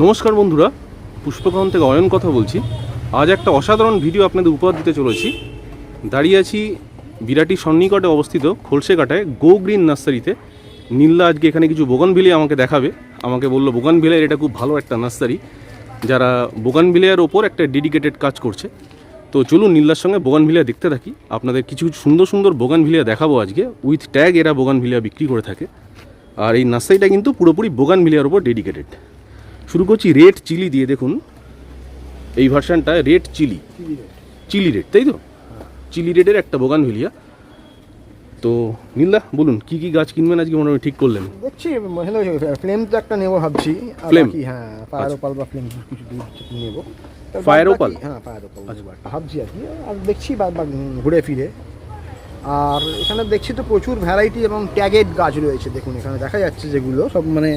নমস্কার বন্ধুরা পুষ্পকরণ থেকে অয়ন কথা বলছি। আজ একটা অসাধারণ ভিডিও আপনাদের উপহার দিতে চলেছি। দাঁড়িয়ে আছি বিরাটি সন্নিকটে অবস্থিত খোলসেকাটায় গো গ্রিন নার্সারিতে নীল্লা আজকে এখানে কিছু বোগানভিলিয়া আমাকে দেখাবে। আমাকে বলল বোগানভিলিয়ার এটা খুব ভালো একটা নার্সারি। যারা বোগানভিলিয়ার ওপর একটা ডেডিকেটেড কাজ করছে। তো চলুন নীল্লার সঙ্গে বোগানভিলিয়া দেখতে থাকি। আপনাদের কিছু কিছু সুন্দর সুন্দর বোগানভিলিয়া দেখাবো আজকে। উইথ ট্যাগ এরা বোগানভিলিয়া বিক্রি করে থাকে। আর এই নার্সারিটা কিন্তু পুরোপুরি বোগানভিলিয়ার ওপর ডেডিকেটেড শুরু করছি রেড চিলি দিয়ে দেখুন। এই ভার্সানটা রেড চিলি। Chilli red. তাই তো? চিলি রেডের একটা বোগান ভিলিয়া তো নীলদা বলুন কি কি গাছ কিনবেন আজকে মোটামুটি ঠিক করলেন? দেখছি ফ্লেম তো একটা নেব ভাবছি। আর হ্যাঁ ফায়ার ওপাল বা ফ্লেম কিছু নেব। opal? হ্যাঁ ফায়ার ওপাল। ভাবছি আর কি আর দেখছি বাদ ঘুরে ফিরে। আর এখানে দেখছি তো প্রচুর ভ্যারাইটি এবং ট্যাগেড গাছ রয়েছে দেখুন এখানে দেখা যাচ্ছে যেগুলো সব মানে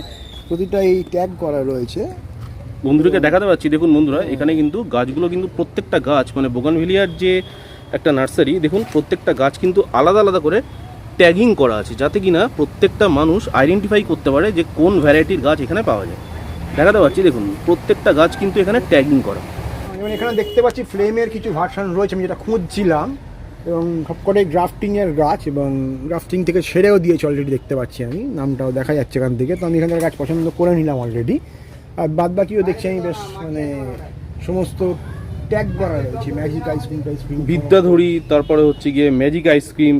প্রতিটা এই ট্যাগ করা রয়েছে। বন্ধুদেরকে দেখাতে পাচ্ছি। দেখুন বন্ধুরা এখানে কিন্তু গাছগুলো কিন্তু প্রত্যেকটা গাছ মানে বোগানভিলিয়ার যে একটা নার্সারি দেখুন প্রত্যেকটা গাছ কিন্তু আলাদা আলাদা করে ট্যাগিং করা আছে যাতে কিনা প্রত্যেকটা মানুষ আইডেন্টিফাই করতে পারে যে কোন ভ্যারাইটির গাছ এখানে পাওয়া যায়। দেখাতে পাচ্ছি দেখুন প্রত্যেকটা গাছ কিন্তু এখানে ট্যাগিং করা। যেমন এখানে দেখতে পাচ্ছি ফ্লেমের কিছু ভার্সন রয়েছে আমি যেটা খুঁজছিলাম। এবং সবকটাই গ্রাফটিংয়ের গাছ এবং গ্রাফটিং থেকে ছেড়েও দিয়েছে অলরেডি দেখতে পাচ্ছি আমি। নামটাও দেখা যাচ্ছে এখান থেকে। তো আমি এখানকার গাছ পছন্দ করে নিলাম অলরেডি আর বাদ বাকিও দেখছি আমি বেশ মানে সমস্ত ট্যাগ করা রয়েছে। ম্যাজিক আইসক্রিম টাইসক্রিম বিদ্যাধরী তারপরে হচ্ছে গিয়ে ম্যাজিক আইসক্রিম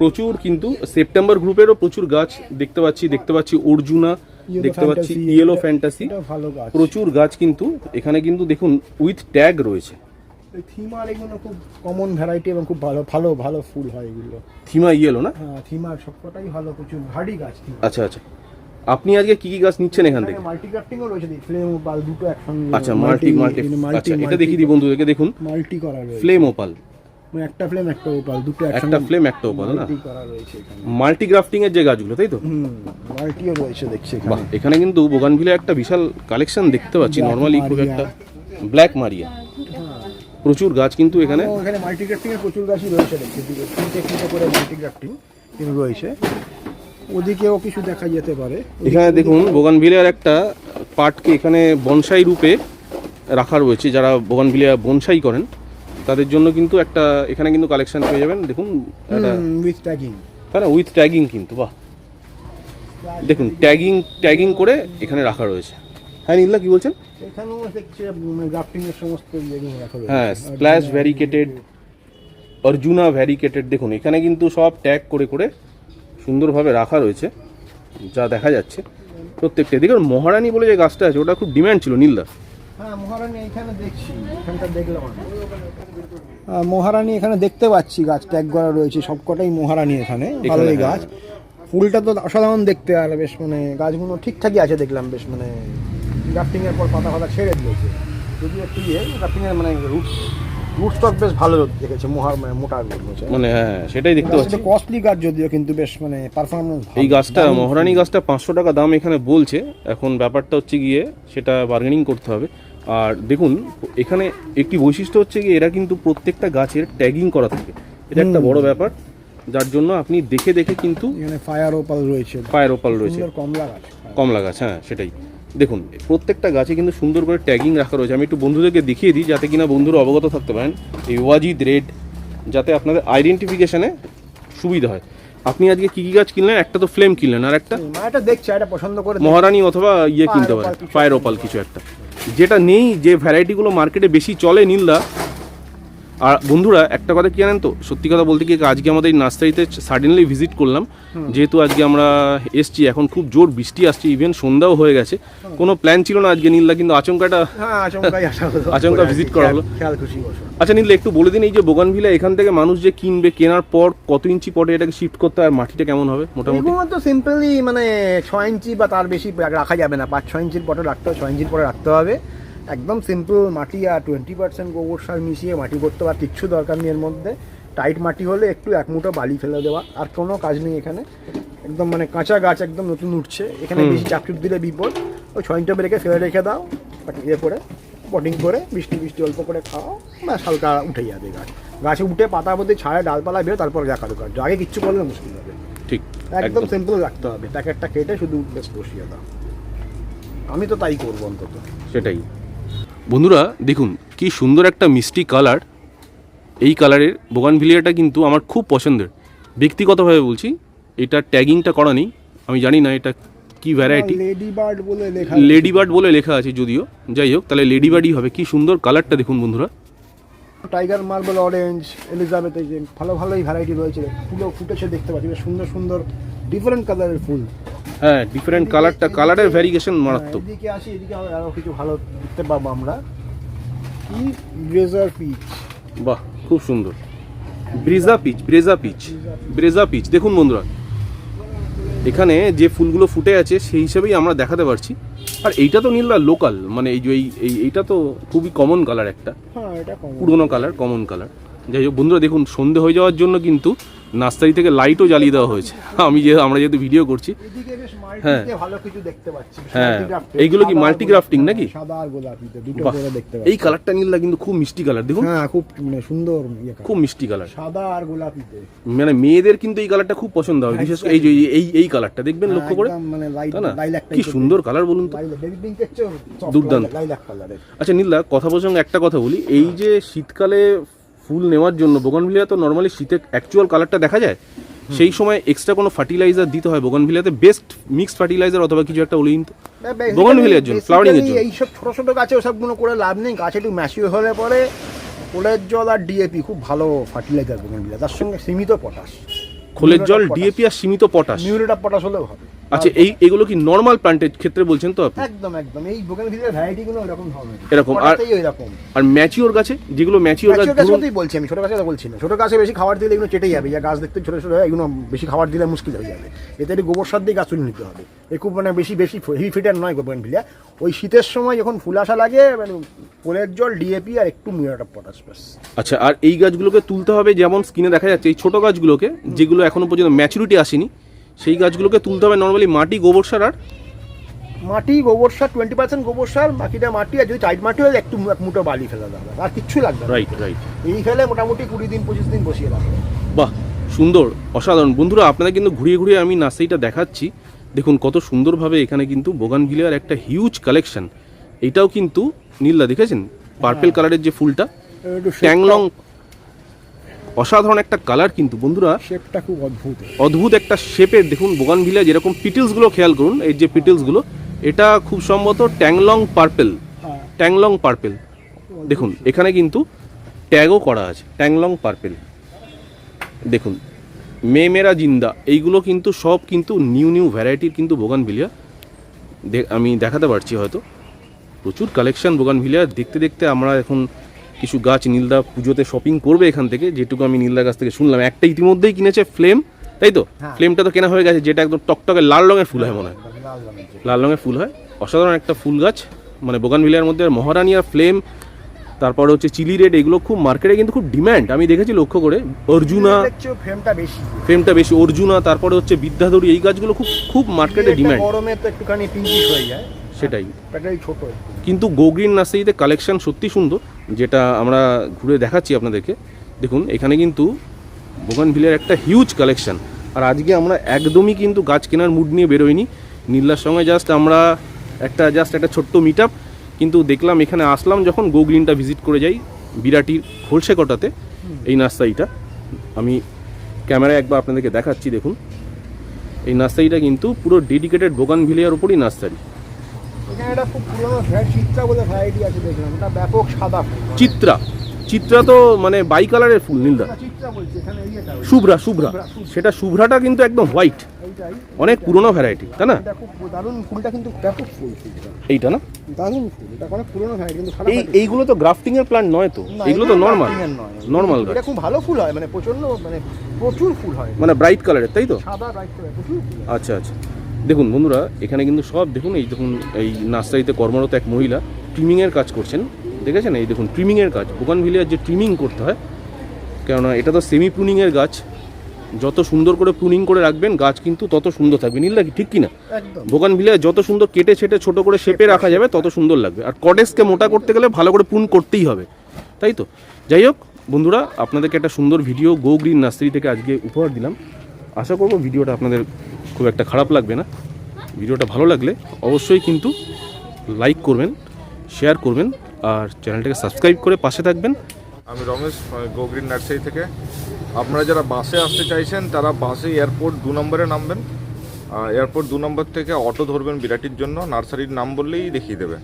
প্রচুর কিন্তু সেপ্টেম্বর গ্রুপেরও প্রচুর গাছ দেখতে পাচ্ছি। দেখতে পাচ্ছি অর্জুনা দেখতে পাচ্ছি ইয়েলো ফ্যান্টাসি প্রচুর গাছ কিন্তু এখানে কিন্তু দেখুন উইথ ট্যাগ রয়েছে। থিমার এগুলো খুব কমন ভ্যারাইটি এবং খুব ভালো ভালো ভালো ফুল হয় এগুলো। থিমা ইয়েলো না? হ্যাঁ থিমার সবকটাই ভালো প্রচুর ভারী গাছ আচ্ছা আচ্ছা। আপনি আজকে কি কি গাছ নিচ্ছেন এখান থেকে? মাল্টি ক্রাফটিংও রয়েছে ফ্লেম বাল দুটো একসঙ্গে আচ্ছা মাল্টি মাল্টি আচ্ছা এটা দেখিয়ে দিই বন্ধুদেরকে দেখুন। মাল্টি করা রয়েছে। ফ্লেম ওপাল মানে একটা ফ্লেম একটা ওপাল দুটো একটা ফ্লেম একটা ওপাল না? মাল্টি গ্রাফটিং এর যে গাছগুলো তাই তো? মাল্টিও রয়েছে দেখছি এখানে। এখানে কিন্তু বোগানভিলে একটা বিশাল কালেকশন দেখতে পাচ্ছি। নর্মালি খুব একটা ব্ল্যাক মারিয়া প্রচুর গাছ কিন্তু এখানে। এখানে মাল্টি ক্রাফটিং এর প্রচুর গাছই রয়েছে তিনটে করে রয়েছে। ওদিকেও কিছু দেখা যেতে পারে। এখানে দেখুন বোগানভিলিয়ার একটা পার্টকে এখানে বনসাই রূপে রাখা রয়েছে। যারা বোগানভিলিয়া বনসাই করেন তাদের জন্য কিন্তু একটা এখানে কিন্তু কালেকশন পেয়ে যাবেন। দেখুন উইথ ট্যাগিং তাই উইথ ট্যাগিং কিন্তু বাহ। দেখুন ট্যাগিং ট্যাগিং করে এখানে রাখা রয়েছে। হ্যাঁ নীলা কি বলছেন? এখানেও দেখছি গ্রাফটিং এর সমস্ত ইয়েগুলো রাখা রয়েছে। হ্যাঁ স্প্ল্যাশ ভ্যারিকেটেড অর্জুনা ভ্যারিকেটেড দেখুন এখানে কিন্তু সব ট্যাগ করে করে সুন্দরভাবে রাখা রয়েছে যা দেখা যাচ্ছে প্রত্যেকটা দেখুন মহারানী বলে যে গাছটা আছে ওটা খুব ডিম্যান্ড ছিল নীলদা। হ্যাঁ মহারানী এখানে দেখছি দেখলাম আমি। এখানে দেখতে পাচ্ছি গাছ ট্যাগ করা রয়েছে সবকটাই মহারানী এখানে ভালোই হ্যাঁ। গাছ। ফুলটা তো অসাধারণ দেখতে আর বেশ মানে গাছগুলো ঠিকঠাকই আছে দেখলাম বেশ মানে গ্রাফটিং এর পর পাতা পাতা ছেড়ে দিয়েছে। যদি একটু ইয়ে গ্রাফটিং এর মানে রুট রুট স্টক বেশ ভালো দেখেছে মোহার মানে মোটা রয়েছে মানে হ্যাঁ সেটাই দেখতে পাচ্ছি। কস্টলি গাছ যদিও কিন্তু বেশ মানে পারফরমেন্স এই গাছটা মহারানী গাছটা পাঁচশো টাকা দাম এখানে বলছে। এখন ব্যাপারটা হচ্ছে গিয়ে সেটা বার্গেনিং করতে হবে। আর দেখুন এখানে একটি বৈশিষ্ট্য হচ্ছে গিয়ে এরা কিন্তু প্রত্যেকটা গাছের ট্যাগিং করা থাকে। এটা একটা বড় ব্যাপার যার জন্য আপনি দেখে দেখে কিন্তু এখানে ফায়ার ওপাল রয়েছে। ফায়ার ওপাল রয়েছে। কমলা গাছ। কমলা গাছ হ্যাঁ সেটাই। দেখুন প্রত্যেকটা গাছে কিন্তু সুন্দর করে ট্যাগিং রাখা রয়েছে। আমি একটু বন্ধুদেরকে দেখিয়ে দিই যাতে কিনা বন্ধুরা অবগত থাকতে পারেন। এই ওয়াজিদ রেড যাতে আপনাদের আইডেন্টিফিকেশানে সুবিধা হয়। আপনি আজকে কি কি গাছ কিনলেন? একটা তো ফ্লেম কিনলেন আর একটা? মহারানি এটা দেখছে এটা পছন্দ করে মহারানী অথবা ইয়ে কিনতে পারেন ফায়ার ওপাল কিছু একটা। যেটা নেই যে ভ্যারাইটিগুলো মার্কেটে বেশি চলে নীলদা আর বন্ধুরা একটা কথা কি জানেন তো? সত্যি কথা বলতে কি আজকে আমাদের এই নার্সারিতে সাডেনলি ভিজিট করলাম। যেহেতু আজকে আমরা এসছি এখন খুব জোর বৃষ্টি আসছে ইভেন সন্ধ্যাও হয়ে গেছে। কোনো প্ল্যান ছিল না আজকে নীলদা কিন্তু আচমকাটা হ্যাঁ আচমকা ভিজিট করা হলো। আচ্ছা নীলদা একটু বলে দিন এই যে বোগানভিলা এখান থেকে মানুষ যে কিনবে কেনার পর কত ইঞ্চি পটে এটাকে শিফট করতে আর মাটিটা কেমন হবে মোটামুটি? তো সিম্পলি মানে ছয় ইঞ্চি বা তার বেশি রাখা যাবে না। পাঁচ ছয় ইঞ্চির পটে রাখতে হবে ছয় ইঞ্চির পরে রাখতে হবে। একদম সিম্পল মাটি আর টোয়েন্টি পার্সেন্ট গোবর সার মিশিয়ে মাটি করতে আর কিচ্ছু দরকার নেই এর মধ্যে। টাইট মাটি হলে একটু এক মুঠো বালি ফেলে দেওয়া আর কোনো কাজ নেই এখানে। একদম মানে কাঁচা গাছ একদম নতুন উঠছে এখানে বেশি চাপচুপ দিলে বিপদ। ওই ছয় ইঞ্চি রেখে ফেলে রেখে দাও ইয়ে করে পটিং করে বৃষ্টি বৃষ্টি অল্প করে খাও ব্যাস হালকা উঠে যাবে গাছ। গাছে উঠে পাতা পতি ছাড়ে ডালপালা বেরো তারপর দেখা দরকার আগে কিচ্ছু করলে মুশকিল হবে। ঠিক একদম সিম্পল রাখতে হবে। প্যাকেটটা কেটে শুধু বেশ বসিয়ে দাও। আমি তো তাই করব অন্তত। সেটাই। বন্ধুরা দেখুন কি সুন্দর একটা মিষ্টি কালার। এই কালারের বোগানভিলিয়াটা কিন্তু আমার খুব পছন্দের। ব্যক্তিগতভাবে বলছি এটা ট্যাগিংটা করা নেই। আমি জানি না এটা কি ভ্যারাইটি লেডিবার্ড বলে লেখা লেডি বার্ড বলে লেখা আছে যদিও। যাই হোক তাহলে লেডিবার্ডই হবে। কি সুন্দর কালারটা দেখুন বন্ধুরা। টাইগার মার্বেল অরেঞ্জ এলিজাবেথ এই যে ভালো ভালোই ভ্যারাইটি রয়েছে। ফুলও ফুটেছে দেখতে পাচ্ছি বেশ সুন্দর সুন্দর ডিফারেন্ট কালারের ফুল। হ্যাঁ ডিফারেন্ট কালারটা কালারের ভ্যারিয়েশন মারাত্মক। এদিকে আসি এদিকে আরও কিছু ভালো দেখতে পাবো আমরা। কি ব্রেজার পিচ বাহ খুব সুন্দর। Brezza peach Brezza peach Brezza peach দেখুন বন্ধুরা এখানে যে ফুলগুলো ফুটে আছে সেই হিসেবেই আমরা দেখাতে পারছি। আর এইটা তো নীলদা লোকাল মানে এই যে এই এই- এইটা তো খুবই কমন কালার একটা। হ্যাঁ এটা কমন পুরোনো কালার কমন কালার যাই হোক বন্ধুরা দেখুন সন্ধে হয়ে যাওয়ার জন্য কিন্তু নার্সারি থেকে লাইটও জ্বালিয়ে দেওয়া হয়েছে। আমি যে আমরা যেহেতু ভিডিও করছি। হ্যাঁ। ভালো কিছু দেখতে পাচ্ছি। হ্যাঁ, এইগুলো কি আর নাকি? সাদা আর গোলাপিতে দুটো করে দেখতে এই কালারটা নীলদা কিন্তু খুব মিষ্টি কালার দেখুন। হ্যাঁ খুব মানে সুন্দর ইয়ে খুব মিষ্টি কালার সাদা আর গোলাপিতে। মানে মেয়েদের কিন্তু এই কালারটা খুব পছন্দ হবে বিশেষ করে এই যে এই এই কালারটা দেখবেন লক্ষ্য করে? হ্যাঁ, মানে লাইট কি সুন্দর কালার বলুন তো। দুর্দান্ত। আচ্ছা নীলদা কথা প্রসঙ্গে একটা কথা বলি। এই যে শীতকালে ফুল নেওয়ার জন্য বোগানভিলিয়া তো নর্মালি শীতে অ্যাকচুয়াল কালারটা দেখা যায়। সেই সময় এক্সট্রা কোনো ফার্টিলাইজার দিতে হয় বোগানভিলিয়াতে বেস্ট মিক্সড ফার্টিলাইজার অথবা কিছু একটা ওলিন Bougainvillea-র জন্য, ফ্লাওয়ারিং এর জন্য। এই সব ছোট ছোট গাছে ওসবগুলো করে লাভ নেই গাছ একটু ম্যাচিউর হলে পরে কোলের জল আর ডিএপি খুব ভালো ফার্টিলাইজার বোগানভিলিয়া তার সঙ্গে সীমিত পটাশ খোলের জল ডিএপি আর সীমিত পটাশ। মিউরেট অফ পটাশ হলেও হবে। আচ্ছা এই এগুলো কি নর্মাল প্ল্যান্টের ক্ষেত্রে বলছেন তো আপনি? একদম একদম। এই বোগানভিলিয়ার ভ্যারাইটিগুলো এরকম ধরনের এরকম, আর- পটাশেই ওই রকম আর ম্যাচিওর গাছে যেগুলো ম্যাচিওর গাছ ধরুন বলছি আমি ছোট গাছের কথা বলছি না। ছোট গাছে বেশি খাবার দিলে এগুলো চেটে যাবে। যা গাছ দেখতে ছোট ছোট হয় এগুলো বেশি খাবার দিলে মুশকিল হয়ে যাবে। এতে একটু গোবর সার দিয়ে গাছ তুলে নিতে হবে। এ খুব মানে বেশি বেশি হেভি ফিটার নয় গোবর ভিলিয়া ওই শীতের সময় যখন ফুল আসা লাগে মানে কোলের জল ডিএপি আর একটু মিউরেট অফ পটাশ ব্যাস। আচ্ছা আর এই গাছগুলোকে তুলতে হবে যেমন স্কিনে দেখা যাচ্ছে এই ছোট গাছগুলোকে যেগুলো এখনও পর্যন্ত ম্যাচুরিটি আসেনি সেই গাছগুলোকে তুলতে হবে নর্মালি মাটি গোবর সার আর? মাটি গোবর সার টোয়েন্টি পার্সেন্ট গোবর সার বাকিটা মাটি আর যদি টাইট মাটি হয় একটু এক মুঠো বালি ফেলে হবে। আর কিচ্ছু লাগবে রাইট রাইট এই ফেলে মোটামুটি কুড়ি দিন পঁচিশ দিন বসিয়ে রাখবে। বাহ সুন্দর অসাধারণ। বন্ধুরা আপনাদের কিন্তু ঘুরিয়ে ঘুরিয়ে আমি নার্সারিটা দেখাচ্ছি। দেখুন কত সুন্দরভাবে এখানে কিন্তু বোগানভিলিয়ার একটা হিউজ কালেকশন এটাও কিন্তু নীলদা দেখেছেন? পার্পেল কালারের যে ফুলটা? ট্যাংলং অসাধারণ একটা কালার কিন্তু বন্ধুরা। শেপটা খুব অদ্ভুত। অদ্ভুত একটা শেপের দেখুন বোগানভিলিয়া যেরকম পিটেলসগুলো খেয়াল করুন এই যে পিটেলসগুলো এটা খুব সম্ভবত ট্যাংলং পার্পেল হ্যাঁ। ট্যাংলং পার্পেল দেখুন এখানে কিন্তু ট্যাগও করা আছে ট্যাংলং পার্পেল দেখুন মে মেরা জিন্দা এইগুলো কিন্তু সব কিন্তু নিউ নিউ ভ্যারাইটির কিন্তু বোগানভিলিয়া আমি দেখাতে পারছি হয়তো। প্রচুর কালেকশন বোগানভিলিয়া দেখতে দেখতে আমরা এখন কিছু গাছ নীলদা পুজোতে শপিং করবে এখান থেকে যেটুকু আমি নীলদার কাছ থেকে শুনলাম। একটা ইতিমধ্যেই কিনেছে ফ্লেম তাই তো? হ্যাঁ। ফ্লেমটা তো কেনা হয়ে গেছে যেটা একদম টকটকে লাল রঙের ফুল হয় মনে হয়। লাল রঙের ফুল। হয়। অসাধারণ একটা ফুল গাছ মানে বোগানভিলিয়ার মধ্যে মহারানী আর ফ্লেম তারপরে হচ্ছে চিলি রেড এগুলো খুব মার্কেটে কিন্তু খুব ডিম্যান্ড আমি দেখেছি লক্ষ্য করে অর্জুনা ফ্রেমটা বেশি। ফ্রেমটা বেশি অর্জুনা তারপরে হচ্ছে বিদ্যাধরী এই গাছগুলো খুব খুব মার্কেটে ডিম্যান্ড গরমে তো একটুখানি পিঙ্কিশ হয়ে যায়। সেটাই। ছোট কিন্তু গোগ্রিন নার্সারিতে কালেকশন সত্যি সুন্দর যেটা আমরা ঘুরে দেখাচ্ছি আপনাদেরকে। দেখুন এখানে কিন্তু বোগানভিলের একটা হিউজ কালেকশন আর আজকে আমরা একদমই কিন্তু গাছ কেনার মুড নিয়ে বেরোইনি। নীলার সঙ্গে জাস্ট আমরা একটা জাস্ট একটা ছোট্ট মিট কিন্তু দেখলাম এখানে আসলাম যখন গো গ্রিনটা ভিজিট করে যাই বিরাটির খোলসে কটাতে এই নার্সারিটা। আমি ক্যামেরায় একবার আপনাদেরকে দেখাচ্ছি দেখুন। এই নার্সারিটা কিন্তু পুরো ডেডিকেটেড বোগানভিলিয়ার উপরই নার্সারি। এখানে একটা খুব পুরোনো ভ্যাট চিত্রা বলে ভ্যারাইটি আছে দেখলাম। ওটা ব্যাপক সাদা ফুল। চিত্রা। চিত্রা তো মানে বাই কালারের ফুল নীলদা। শুভ্রা শুভ্রা। সেটা শুভ্রাটা কিন্তু একদম হোয়াইট অনেক পুরনো ভ্যারাইটি তাই না? দারুণ ফুলটা কিন্তু ব্যাপক ফুল এইটা না? দারুণ ফুল এটা অনেক পুরোনো ভ্যারাইটি কিন্তু এই এইগুলো তো গ্রাফটিং এর প্ল্যান্ট নয় তো? না, এগুলো তো নর্মাল নর্মাল গাছ এটা খুব ভালো ফুল হয় মানে প্রচণ্ড মানে প্রচুর ফুল হয়। মানে ব্রাইট কালারের তাই তো? সাদা প্রচুর আচ্ছা আচ্ছা। দেখুন বন্ধুরা এখানে কিন্তু সব দেখুন এই দেখুন এই নার্সারিতে কর্মরত এক মহিলা ট্রিমিংয়ের কাজ করছেন দেখেছেন? এই দেখুন ট্রিমিংয়ের কাজ বোগানভিলিয়ার যে ট্রিমিং করতে হয় কেননা এটা তো সেমি প্রুনিংয়ের গাছ যত সুন্দর করে প্রুনিং করে রাখবেন গাছ কিন্তু তত সুন্দর থাকবে নীল কি ঠিক কিনা একদম। বোগানভিলিয়া যত সুন্দর কেটে ছেটে ছোট করে শেপে রাখা যাবে তত সুন্দর লাগবে। আর কডেসকে মোটা করতে গেলে ভালো করে পুন করতেই হবে তাই তো? যাই হোক বন্ধুরা আপনাদেরকে একটা সুন্দর ভিডিও গো গ্রিন নার্সারি থেকে আজকে উপহার দিলাম। আশা করব ভিডিওটা আপনাদের খুব একটা খারাপ লাগবে না। ভিডিওটা ভালো লাগলে অবশ্যই কিন্তু লাইক করবেন, শেয়ার করবেন, আর চ্যানেলটাকে সাবস্ক্রাইব করে পাশে থাকবেন। আমি রমেশ গোগ্রিন নার্সারি থেকে। আপনারা যারা বাসে আসতে চাইছেন, তারা বাসে এয়ারপোর্ট দু নম্বরে নামবেন। এয়ারপোর্ট দু নম্বর থেকে অটো ধরবেন বিরাটির জন্য। নার্সারির নাম বললেই দেখিয়ে দেবে।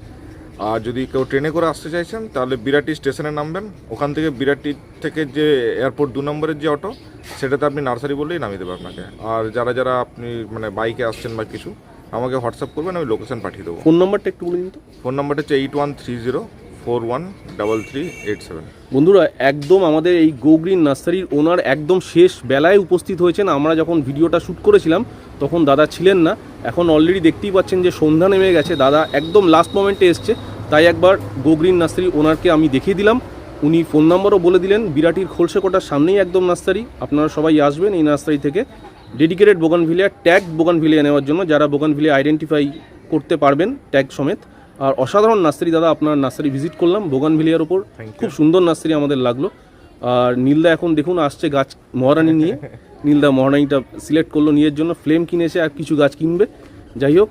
আর যদি কেউ ট্রেনে করে আসতে চাইছেন তাহলে বিরাটি স্টেশনে নামবেন। ওখান থেকে বিরাটি থেকে যে এয়ারপোর্ট দু নম্বরের যে অটো সেটাতে আপনি নার্সারি বললেই নামিয়ে দেবে আপনাকে। আর যারা যারা আপনি মানে বাইকে আসছেন বা কিছু আমাকে হোয়াটসঅ্যাপ করবেন আমি লোকেশন পাঠিয়ে দেবো। ফোন নাম্বারটা একটু বলে দিন তো। ফোন নাম্বারটা হচ্ছে eight one three zero four one double three eight seven. বন্ধুরা একদম আমাদের এই গো গ্রিন নার্সারির ওনার একদম শেষ বেলায় উপস্থিত হয়েছেন। আমরা যখন ভিডিওটা শ্যুট করেছিলাম তখন দাদা ছিলেন না। এখন অলরেডি দেখতেই পাচ্ছেন যে সন্ধ্যা নেমে গেছে। দাদা একদম লাস্ট মোমেন্টে এসছে। তাই একবার গো গ্রিন নার্সারি ওনারকে আমি দেখিয়ে দিলাম। উনি ফোন নাম্বারও বলে দিলেন বিরাটির খোলসে কোটার সামনেই একদম নার্সারি। আপনারা সবাই আসবেন এই নার্সারি থেকে। ডেডিকেটেড বোগানভিলিয়া ট্যাগ বোগানভিলিয়া নেওয়ার জন্য যারা বোগানভিলিয়া আইডেন্টিফাই করতে পারবেন ট্যাগ সমেত। আর অসাধারণ নার্সারি দাদা আপনার নার্সারি ভিজিট করলাম বোগানভিলিয়ার ওপর। খুব সুন্দর নার্সারি আমাদের লাগল। আর নীলদা এখন দেখুন আসছে গাছ মহারানি নিয়ে। নীলদা মহারানিটা সিলেক্ট করল নিজের জন্য। ফ্লেম কিনেছে আর কিছু গাছ কিনবে। যাই হোক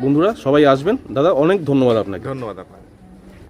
বন্ধুরা সবাই আসবেন। দাদা অনেক ধন্যবাদ আপনাকে। ধন্যবাদ আপনাকে।